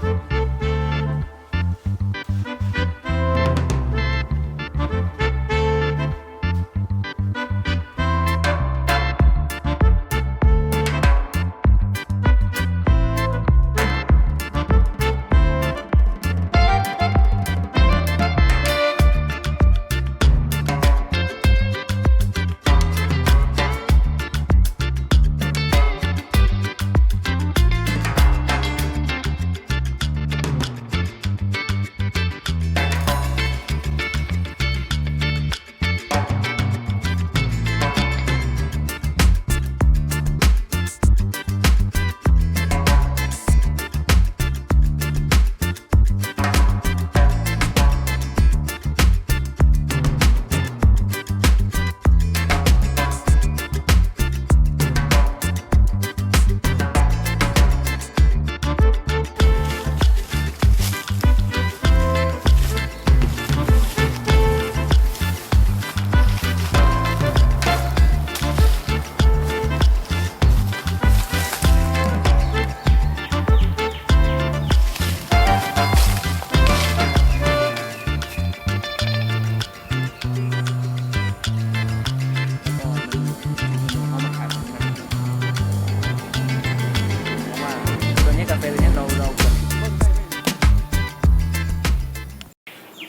เ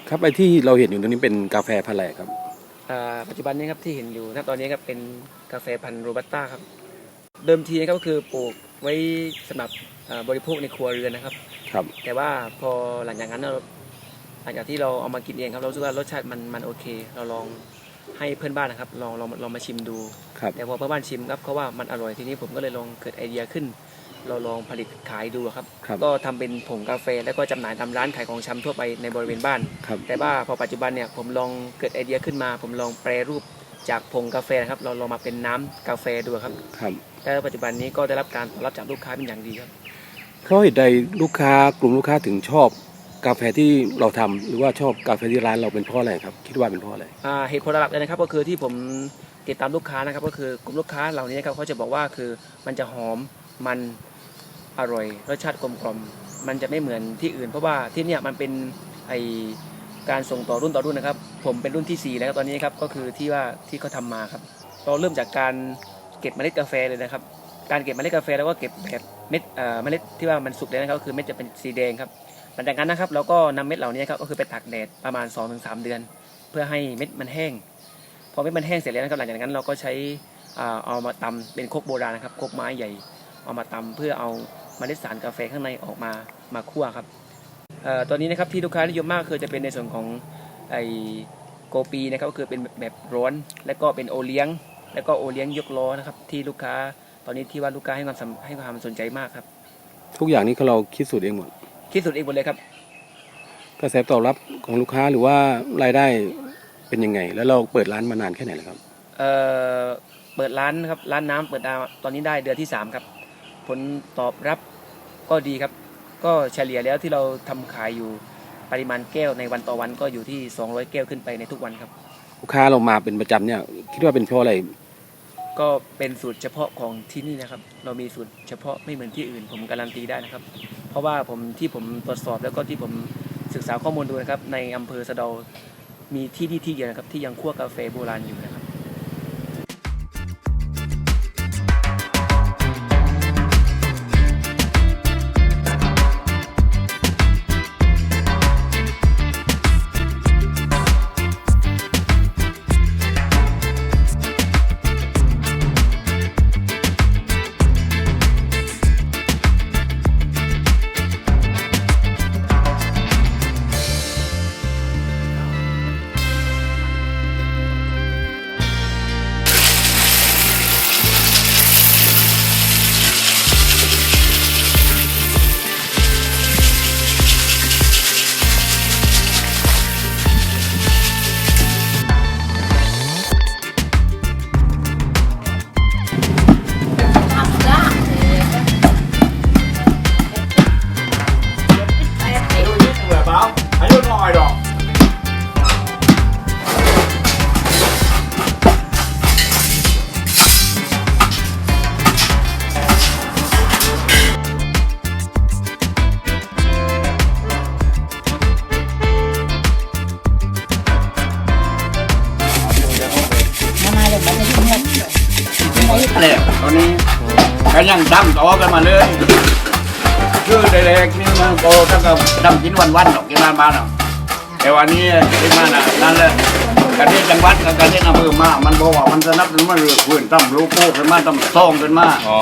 ครับไอ้ที่เราเห็นอยู่ตรงนี้เป็นกาแฟพันธุ์อะไรครับ อ่าปัจจุบันนี้ครับที่เห็นอยู่ณตอนนี้ครับเป็นกาแฟพันธุ์โรบัสต้าครับ เดิมทีนะครับก็คือปลูกไว้สำหรับอ่าบริโภคในครัวเรือนนะครับ ครับ แต่ว่าพอหลังจากนั้นเราหลังจากที่เราเอามากินเองครับเรารู้สึกว่ารสชาติมันมันโอเค เราลองให้เพื่อนบ้านนะครับลองลองลองมาชิมดู ครับ แต่พอเพื่อนบ้านชิมครับเขาว่ามันอร่อยทีนี้ผมก็เลยลองเกิดไอเดียขึ้น เราลองผลิตขายดูครับ ครับก็ทำเป็นผงกาแฟแล้วก็จำหน่ายตามร้านขายของชำทั่วไปในบริเวณบ้าน ครับ แต่ว่าพอปัจจุบันเนี่ยผมลองเกิดไอเดียขึ้นมา ผมลองแปรรูปจากผงกาแฟนะครับ เราลองมาเป็นน้ำกาแฟดูครับครับ แล้วปัจจุบันนี้ก็ได้รับการตอบรับจากลูกค้าเป็นอย่างดีครับ เพราะเหตุใดลูกค้ากลุ่มลูกค้าถึงชอบกาแฟที่เราทำหรือว่าชอบกาแฟที่ร้านเราเป็นเพราะอะไรครับ คิดว่าเป็นเพราะอะไร อ่าเหตุผลหลักเลยนะครับก็คือที่ผมติดตามลูกค้านะครับก็คือกลุ่มลูกค้าเหล่านี้นะครับเขาจะบอกว่าคือมันจะหอมมัน อร่อยรสชาติกลมกล่อมมันจะไม่เหมือนที่อื่น เพราะว่าที่เนี่ยมันเป็นไอการส่งต่อรุ่นต่อรุ่นนะครับ ผมเป็นรุ่นที่สี่แล้วตอนนี้ครับก็คือที่ว่าที่เขาทำมาครับเราเริ่มจากการเก็บเมล็ดกาแฟเลยนะครับ การเก็บเมล็ดกาแฟแล้วก็เก็บแบบเม็ดเมล็ดที่ว่ามันสุกแล้วนะครับก็คือเม็ดจะเป็นสีแดงครับหลังจากนั้นนะครับเราก็นำเม็ดเหล่านี้ครับก็คือไปตากแดดประมาณ 2-3 เดือน เพื่อให้เม็ดมันแห้งพอเม็ดมันแห้งเสร็จแล้วนะครับหลังจากนั้นเราก็ใช้อ่าเอามาตำเป็นคกโบราณนะครับคกไม้ใหญ่เอามาตำเพื่อเอา เมล็ดสารกาแฟข้างในออกมามาคั่วครับเอ่อตัวนี้นะครับที่ลูกค้านิยมมากคือจะเป็นในส่วนของไอโกปีนะครับก็คือเป็นแบบร้อน แล้วก็เป็นโอเลี้ยง แล้วก็โอเลี้ยงยกล้อนะครับ ที่ลูกค้าตอนนี้ที่ว่าลูกค้าให้ความสำให้ความสนใจมากครับ ทุกอย่างนี้เราคิดสูตรเองหมด คิดสุดเองหมดเลยครับกระแสตอบรับของลูกค้าหรือว่ารายได้เป็นยังไง แล้วเราเปิดร้านมานานแค่ไหนแล้วครับเอ่อเปิดร้านครับร้านน้ำเปิดดาวตอนนี้ได้เดือนที่สามครับ ผลตอบรับก็ดีครับ ก็เฉลี่ยแล้วที่เราทำขายอยู่ปริมาณแก้วในวันต่อวันก็อยู่ที่ 200 แก้วขึ้นไปในทุกวันครับ ลูกค้าเรามาเป็นประจำเนี่ย คิดว่าเป็นเพราะอะไร ก็เป็นสูตรเฉพาะของที่นี่นะครับ เรามีสูตรเฉพาะไม่เหมือนที่อื่น ผมการันตีได้นะครับ เพราะว่าผมที่ผมตรวจสอบแล้วก็ที่ผมศึกษาข้อมูลดูนะครับ ในอำเภอสะเดามีที่นี่ที่เดียวนะครับที่ยังคั่วกาแฟโบราณอยู่นะ ครับตัวนี้ก็ยังดำต่อกันมาเลยชื่อเด็กๆนี่มันโตตั้งแต่ดำกินวันๆหรอกกินนานมาหรอกแต่วันนี้ที่มาน่ะนั่นแหละการที่จังหวัดกับการที่อำเภอมา มันบอกว่ามันสนับสนุนมาเรือพื้นตั้มลูกโป่ขึ้นมาตั้มซ่องขึ้นมาอ๋อ